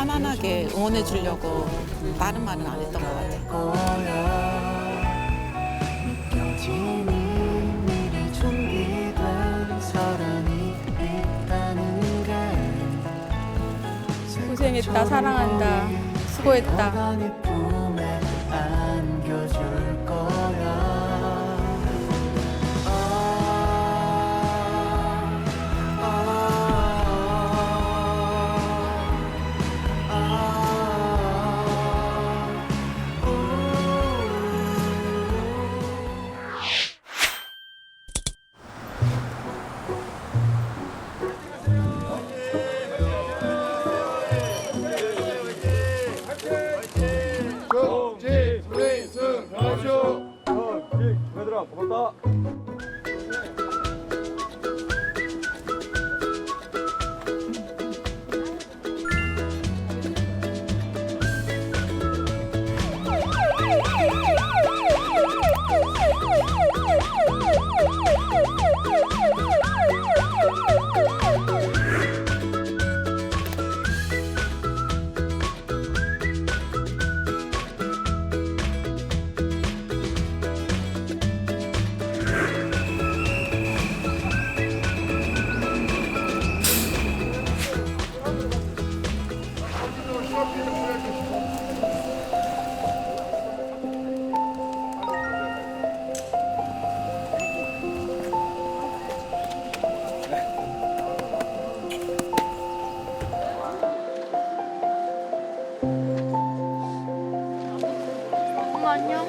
편안하게 응원해 주려고 다른 말은 안 했던 것 같아요. 고생했다, 사랑한다, 수고했다. Oh! 안녕.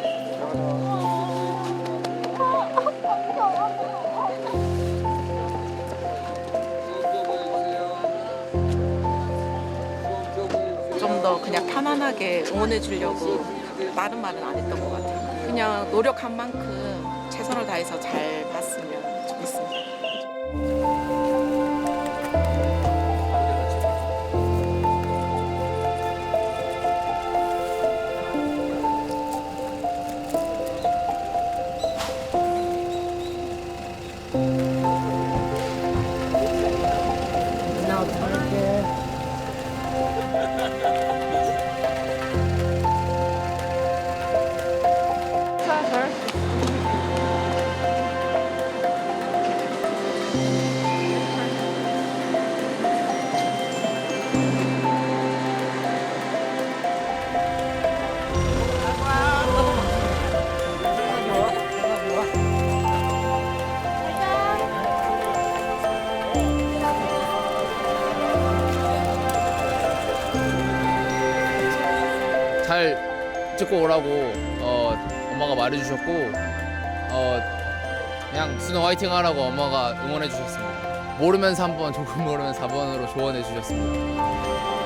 좀 더 그냥 편안하게 응원해 주려고 다른 말은 안 했던 것 같아요. 그냥 노력한 만큼 최선을 다해서 잘 봤으면 좋겠습니다. Pleasure. 잘 찍고 오라고 어, 엄마가 말해주셨고 어, 그냥 수능 화이팅 하라고 엄마가 응원해 주셨습니다. 모르면서 한 번, 조금 모르면서 4번으로 조언해 주셨습니다.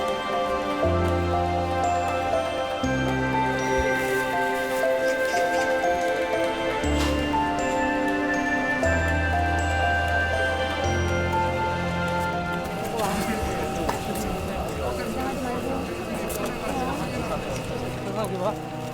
아무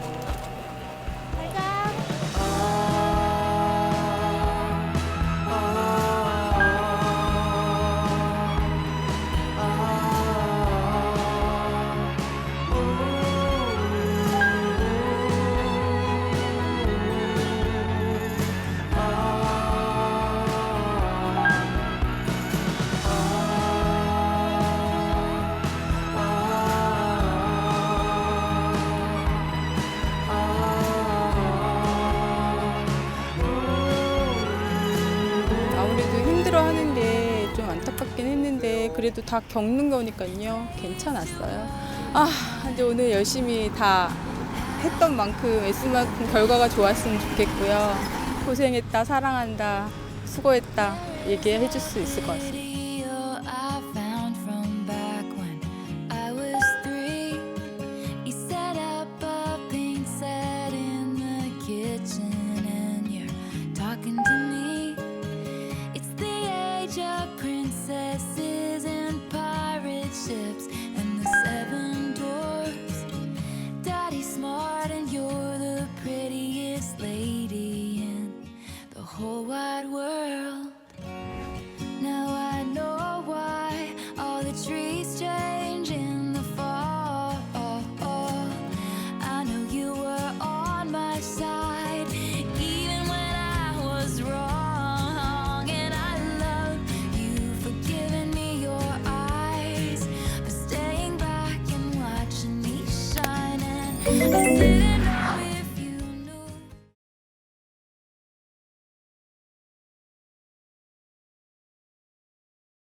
그래도 다 겪는 거니까요. 괜찮았어요. 아, 이제 오늘 열심히 다 했던 만큼 애쓴 만큼 결과가 좋았으면 좋겠고요. 고생했다, 사랑한다, 수고했다 얘기해 줄 수 있을 것 같습니다. Thank you.